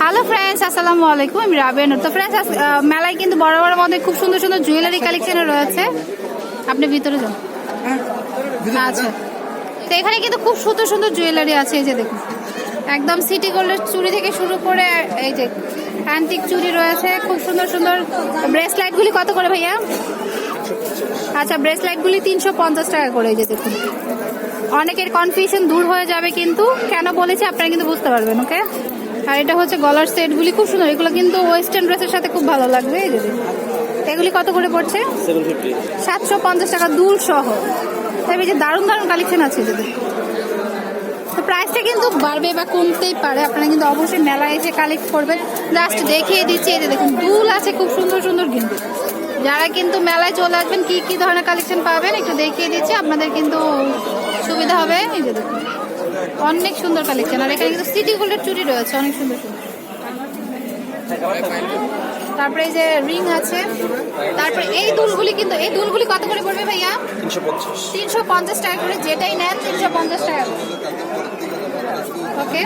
Hello friends আসসালামু আলাইকুম আমি রাবেন তো ফ্রেন্ডস মেলায় কিন্তু বড় বড় মধ্যে খুব সুন্দর সুন্দর জুয়েলারি কালেকশন রয়েছে। আপনি ভিতরে যান। আচ্ছা। তো এখানে কিন্তু খুব সুন্দর সুন্দর জুয়েলারি আছে এই যে দেখুন। একদম সিটি গোল্ডের চুড়ি থেকে শুরু করে এই যে অ্যান্টিক চুড়ি রয়েছে। খুব সুন্দর সুন্দর ব্রেসলাইটগুলি কত করে ভাইয়া? আচ্ছা ব্রেসলাইটগুলি তিনশো পঞ্চাশ টাকা করে এই যে দেখুন। অনেকের কনফিউশন দূর হয়ে যাবে কিন্তু কেন বলেছি আপনারা কিন্তু বুঝতে পারবেন ওকে আর এটা হচ্ছে গলার সেটগুলি খুব সুন্দর। এগুলো কিন্তু ওয়েস্টার্ন ড্রেসের সাথে খুব ভালো লাগবে। এই দেখুন। এগুলি কত করে পড়ছে? সাতশো পঞ্চাশ টাকা দুল সহ। তবে এই যে দারুণ দারুণ কালেকশন আছে যদি তো প্রাইসটা কিন্তু বাড়বে বা কমতেই পারে। আপনারা কিন্তু অবশ্যই মেলায় এসে কালেক্ট করবেন। জাস্ট দেখিয়ে দিচ্ছি এই যে দেখুন দুল আছে খুব সুন্দর সুন্দর কিন্তু। যারা কিন্তু মেলায় চলে আসবেন কি কি ধরনের কালেকশন পাবেন একটু দেখিয়ে দিচ্ছি। আপনাদের কিন্তু সুবিধা হবে। এই যে দেখুন। অনেক সুন্দর কালেকশন আর এখানে কিন্তু সিটি গোল্ডের চুড়ি রয়েছে অনেক সুন্দর সুন্দর। তারপরে এই যে রিং আছে তারপরে এই দুলগুলি কিন্তু এই দুলগুলি কত করে পড়বে ভাইয়া? তিনশো পঞ্চাশ। টাকা করে যেটাই নেন তিনশো পঞ্চাশ টাকা ওকে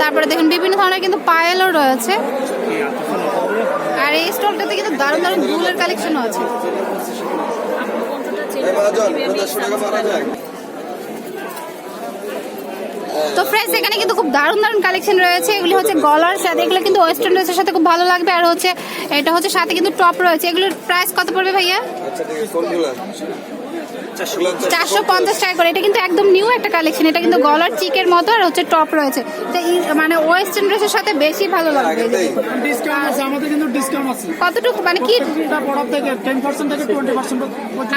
তারপরে দেখুন বিভিন্ন ধরনের কিন্তু পায়েলও রয়েছে। আর এই স্টলটাতে কিন্তু দারুণ দারুণ দুলের কালেকশনও আছে। তো ফ্রেন্ডস এখানে কিন্তু খুব দারুণ দারুণ কালেকশন রয়েছে। এগুলি হচ্ছে গলার সাথে এগুলো কিন্তু ওয়েস্টার্ন ড্রেসের সাথে খুব ভালো লাগবে। আর হচ্ছে এটা হচ্ছে সাথে কিন্তু টপ রয়েছে। এগুলোর প্রাইস কত পড়বে ভাইয়া? আচ্ছা ঠিক আছে কোনগুলো চারশো পঞ্চাশ টাকা করে। এটা কিন্তু একদম নিউ একটা কালেকশন এটা কিন্তু গলার চিকের মতো আর হচ্ছে টপ রয়েছে। মানে ওয়েস্টার্ন ড্রেসের সাথে বেশি ভালো লাগবে। এই যে আগেতেই দেখুন। ডিসকাউন্ট আছে আমাদের কিন্তু ডিসকাউন্ট আছে। কতটুকু? মানে কি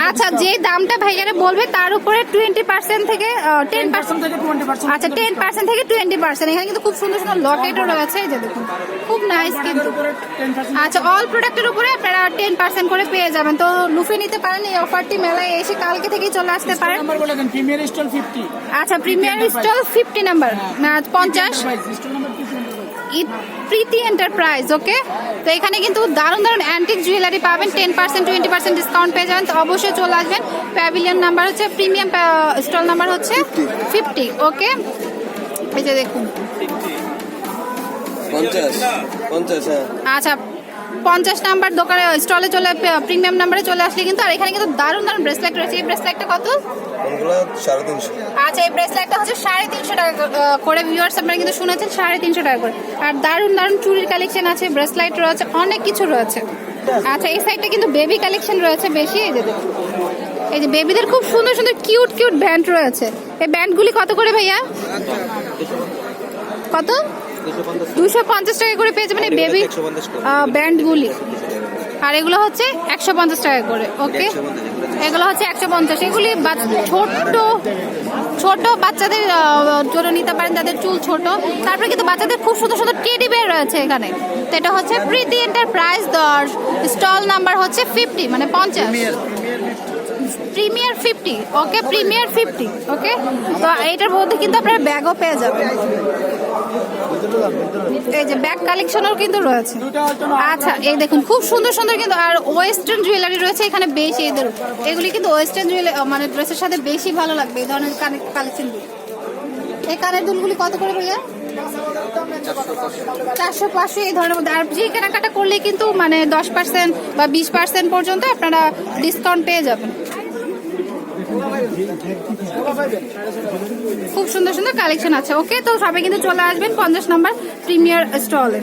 আচ্ছা যে দামটা ভাইয়ারে বলবে তার উপরে টোয়েন্টি পার্সেন্ট থেকে টেন পার্সেন্ট পার্সেন্ট থেকে টোয়েন্টি পার্সেন্ট আচ্ছা টেন পার্সেন্ট থেকে টোয়েন্টি পার্সেন্ট এখানে কিন্তু খুব সুন্দর সুন্দর লকেটও রয়েছে এই যে দেখুন। খুব নাইস কিন্তু। আচ্ছা অল প্রোডাক্টের উপরে আপনারা টেন পার্সেন্ট করে পেয়ে যাবেন। তো লুফে নিতে পারেন এই অফারটি মেলায় এসে কালকে থেকেই চলে আসতে পারেন। নাম্বার বলে দেন প্রিমিয়ার স্টল ফিফটি আচ্ছা প্রিমিয়ার স্টল ফিফটি নাম্বার না পঞ্চাশ। প্রীতি এন্টারপ্রাইজ ওকে তো এখানে কিন্তু দারুণ দারুণ অ্যান্টিক জুয়েলারি পাবেন ten percent twenty percent discount পেয়ে যাবেন। তো অবশ্যই চলে আসবেন। প্যাভিলিয়ন নাম্বার হচ্ছে প্রিমিয়াম স্টল নাম্বার হচ্ছে ফিফটি ওকে এই যে দেখুন। হ্যাঁ। আচ্ছা পঞ্চাশ নাম্বার দোকানে স্টলে চলে প্রিমিয়াম নাম্বারে চলে আসলে কিন্তু আর এখানে কিন্তু দারুণ দারুণ ব্রেসলেট রয়েছে। এই ব্রেসলেটটা কত? আচ্ছা এই ব্রেসলেটটা হচ্ছে সাড়ে তিনশো টাকা করে ভিউয়ার্স আপনারা কিন্তু শুনেছেন সাড়ে তিনশো টাকা করে। আর দারুণ দারুণ চুরির কালেকশন আছে ব্রেসলাইট রয়েছে অনেক কিছু রয়েছে। আচ্ছা এই সাইডটা কিন্তু বেবি কালেকশন রয়েছে বেশি এই যে এই যে বেবিদের খুব সুন্দর সুন্দর কিউট কিউট ব্যান্ড রয়েছে। এই ব্যান্ডগুলি কত করে ভাইয়া? কত? দুশো পঞ্চাশ টাকা করে পেয়ে যাবেন বেবি একশো ব্যান্ডগুলি। আর এগুলো হচ্ছে একশো পঞ্চাশ টাকা করে ওকে? এগুলো হচ্ছে একশো পঞ্চাশ। এগুলি ছোট্ট ছোট বাচ্চাদের জন্য নিতে পারেন তাদের চুল ছোট। তারপরে কিন্তু বাচ্চাদের খুব সুন্দর সুন্দর টেডি বের রয়েছে এখানে। তো এটা হচ্ছে প্রীতি এন্টারপ্রাইজ দর স্টল নাম্বার হচ্ছে ফিফটি মানে পঞ্চাশ। Premier fifty okay premier fifty okay তো এইটার মধ্যে কিন্তু আপনারা ব্যাগও পেয়ে যাবেন। এই যে ব্যাগ কালেকশনও কিন্তু রয়েছে। আচ্ছা এই দেখুন, খুব সুন্দর সুন্দর কিন্তু, আর ওয়েস্টার্ন জুয়েলারি রয়েছে এখানে বেশি এদের এগুলি কিন্তু ওয়েস্টার্ন জুয়েলারি মানে ড্রেসের সাথে বেশি ভালো লাগবে, এই ধরনের কালেকশন এই কানের দুলগুলি কত করে ভাইয়া? চারশো পাঁচশো, এই ধরনের মধ্যে। আর যে কেনাকাটা করলে কিন্তু মানে দশ পার্সেন্ট বা বিশ পার্সেন্ট পর্যন্ত আপনারা ডিসকাউন্ট পেয়ে যাবেন। খুব সুন্দর সুন্দর কালেকশন আছে। ওকে তো সবাই কিন্তু চলে আসবেন পঞ্চাশ নম্বর প্রিমিয়ার স্টলে